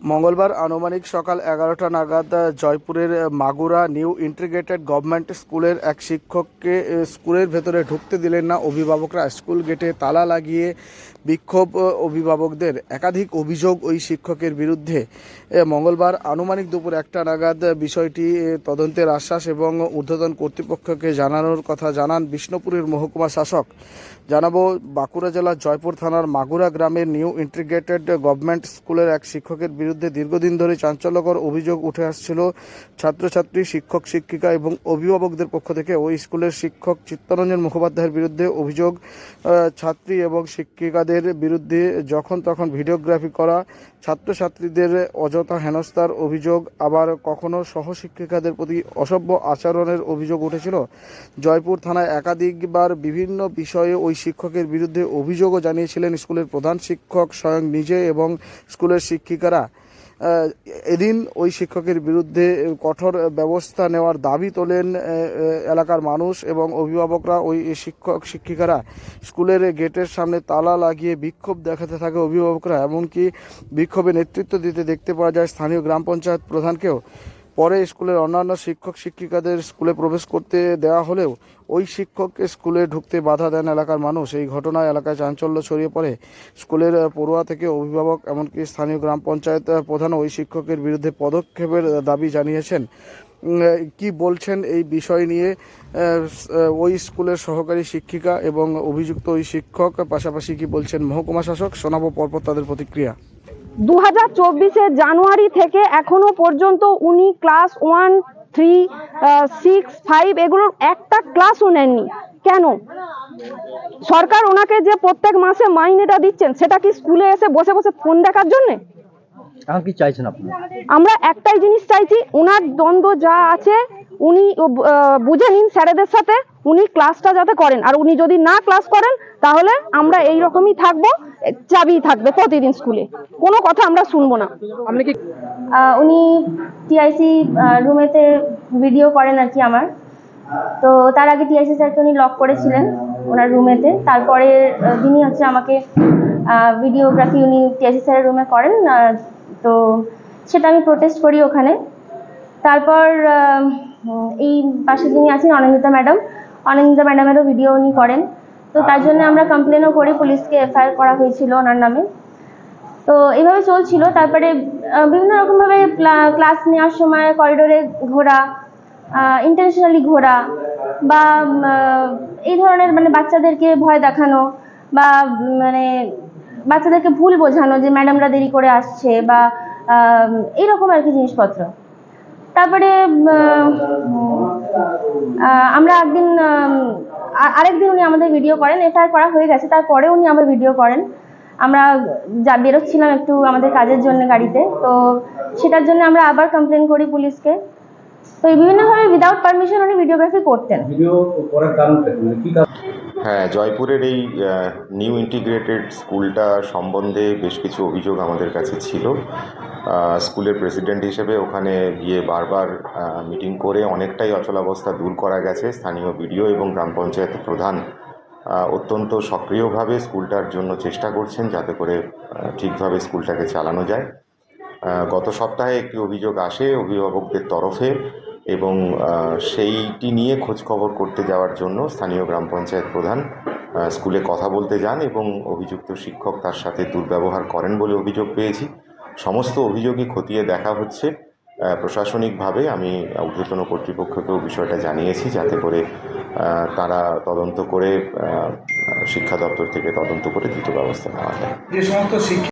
মঙ্গলবার আনুমানিক সকাল এগারোটা নাগাদ জয়পুরের মাগুরা নিউ ইন্টিগ্রেটেড গভর্নমেন্ট স্কুলের এক শিক্ষককে স্কুলের ভেতরে ঢুকতে দিলেন না। অভিভাবকরা স্কুল গেটে তালা লাগিয়ে বিক্ষোভ অভিভাবকদের একাধিক অভিযোগ ওই শিক্ষকের বিরুদ্ধে। মঙ্গলবার আনুমানিক দুপুর একটা নাগাদ বিষয়টি তদন্তের আশ্বাস এবং ঊর্ধ্বতন কর্তৃপক্ষকে জানানোর কথা জানান বিষ্ণুপুরের মহকুমা শাসক। জানাব, বাঁকুড়া জেলার জয়পুর থানার মাগুরা গ্রামের নিউ ইন্টিগ্রেটেড গভর্নমেন্ট স্কুলের এক শিক্ষকের বিরুদ্ধে দীর্ঘদিন ধরে চাঞ্চল্যকর অভিযোগ উঠে আসছিল ছাত্রছাত্রী, শিক্ষক, শিক্ষিকা এবং অভিভাবকদের পক্ষ থেকে। ওই স্কুলের শিক্ষক চিত্তরঞ্জন মুখোপাধ্যায়ের বিরুদ্ধে অভিযোগ ছাত্রী এবং শিক্ষিকাদের বিরুদ্ধে যখন তখন ভিডিওগ্রাফি করা, ছাত্রছাত্রীদের অযথা হেনস্থার অভিযোগ, আবার কখনো সহশিক্ষিকাদের প্রতি অসভ্য আচরণের অভিযোগ উঠেছিল। জয়পুর থানায় একাধিকবার বিভিন্ন বিষয়ে ওই শিক্ষকের বিরুদ্ধে অভিযোগও জানিয়েছিলেন স্কুলের প্রধান শিক্ষক স্বয়ং নিজে এবং স্কুলের শিক্ষিকারা। এদিন ওই শিক্ষকের বিরুদ্ধে কঠোর ব্যবস্থা নেওয়ার দাবি তোলেন এলাকার মানুষ এবং অভিভাবকরা। ওই শিক্ষক, শিক্ষিকারা স্কুলের গেটের সামনে তালা লাগিয়ে বিক্ষোভ দেখাতে থাকে অভিভাবকরা। এমনকি বিক্ষোভে নেতৃত্ব দিতে দেখতে পাওয়া যায় স্থানীয় গ্রাম পঞ্চায়েত প্রধানকেও। পরে স্কুলের অন্যান্য শিক্ষক, শিক্ষিকাদের স্কুলে প্রবেশ করতে দেওয়া হলেও ওই শিক্ষককে স্কুলে ঢুকতে বাধা দেন এলাকার মানুষ। এই ঘটনায় এলাকায় চাঞ্চল্য ছড়িয়ে পড়ে। স্কুলের পড়ুয়া থেকে অভিভাবক এমনকি স্থানীয় গ্রাম পঞ্চায়েত প্রধান ওই শিক্ষকের বিরুদ্ধে পদক্ষেপের দাবি জানিয়েছেন। কি বলছেন এই বিষয় নিয়ে ওই স্কুলের সহকারী শিক্ষিকা এবং অভিযুক্ত ওই শিক্ষক, পাশাপাশি কি বলছেন মহকুমা শাসক? শোনাবো পরপর তাদের প্রতিক্রিয়া। দু হাজার চব্বিশে জানুয়ারি থেকে এখনও পর্যন্ত উনি class one three six five এগুলোর একটা ক্লাসও নেননি। কেন? সরকার ওনাকে যে প্রত্যেক মাসে মাইনেটা দিচ্ছেন সেটা কি স্কুলে এসে বসে বসে ফোন দেখার জন্যে? এখন কি চাইছেন আপনি? আমরা একটাই জিনিস চাইছি ওনার দ্বন্দ্ব যা আছে উনি বুঝে নিন স্যারেদের সাথে উনি ক্লাসটা যাতে করেন। আর উনি যদি না ক্লাস করেন তাহলে আমরা এই রকমই থাকব। চাবি থাকবে প্রতিদিন স্কুলে। কোনো কথা আমরা শুনব না। আপনি কি উনি টিআইসি রুমেতে ভিডিও করেন আর কি আমার। তো তার আগে টিআইসি স্যারকে উনি লক করেছিলেন ওনার রুমেতে। তারপরে দিনই হচ্ছে আমাকে ভিডিওগ্রাফি উনি টিআইসি স্যারের রুমে করেন তো সেটা আমি প্রোটেস্ট করি ওখানে। তারপর এই পাশে যিনি আছেন অনিন্দিতা ম্যাডাম অনিন্দিতা ম্যাডামেরও ভিডিও উনি করেন। তো তার জন্য আমরা কমপ্লেনও করি পুলিশকে এফআইআর করা হয়েছিল ওনার নামে। তো এইভাবে চলছিল তারপরে বিভিন্ন রকমভাবে ক্লাস নেওয়ার সময় করিডোরে ঘোরা ইন্টারন্যাশনালি ঘোরা বা এই ধরনের মানে বাচ্চাদেরকে ভয় দেখানো বা মানে বাচ্চাদেরকে ভুল বোঝানো যে ম্যাডামরা দেরি করে আসছে বা এইরকম আর কি জিনিসপত্র। তারপরে আমরা একদিন আরেকদিন উনি আমাদের ভিডিও করেন এফ করা হয়ে গেছে তারপরে উনি আবার ভিডিও করেন। আমরা যা বেরোচ্ছিলাম একটু আমাদের কাজের জন্য গাড়িতে, তো সেটার জন্য আমরা আবার কমপ্লেন করি পুলিশকে। তো এই বিভিন্নভাবে উইদাউট পারমিশন উনি ভিডিওগ্রাফি করতেন। ভিডিও করার কারণটা কি? মানে কি কারণ? হ্যাঁ জয়পুরের এই নিউ ইন্টিগ্রেটেড স্কুলটা সম্বন্ধে বেশ কিছু অভিযোগ আমাদের কাছে ছিল। স্কুলের প্রেসিডেন্ট হিসেবে ওখানে গিয়ে বারবার মিটিং করে অনেকটাই অচলাবস্থা দূর করা গেছে। স্থানীয় বিডিও এবং গ্রাম পঞ্চায়েত প্রধান অত্যন্ত সক্রিয়ভাবে স্কুলটার জন্য চেষ্টা করছেন যাতে করে ঠিকভাবে স্কুলটাকে চালানো যায়। গত সপ্তাহে একটি অভিযোগ আসে অভিভাবকদের তরফে। এবং সেইটি নিয়ে খোঁজ খবর করতে যাওয়ার জন্য স্থানীয় গ্রাম পঞ্চায়েত প্রধান স্কুলে কথা বলতে যান এবং অভিযুক্ত শিক্ষক তার সাথে দুর্ব্যবহার করেন বলে অভিযোগ পেয়েছি। সমস্ত অভিযোগই খতিয়ে দেখা হচ্ছে। প্রশাসনিকভাবে আমি ঊর্ধ্বতন কর্তৃপক্ষকেও বিষয়টা জানিয়েছি যাতে করে তারা তদন্ত করে শিক্ষা দপ্তর থেকে তদন্ত করে দ্রুত ব্যবস্থা নেওয়া যায়। যে সমস্ত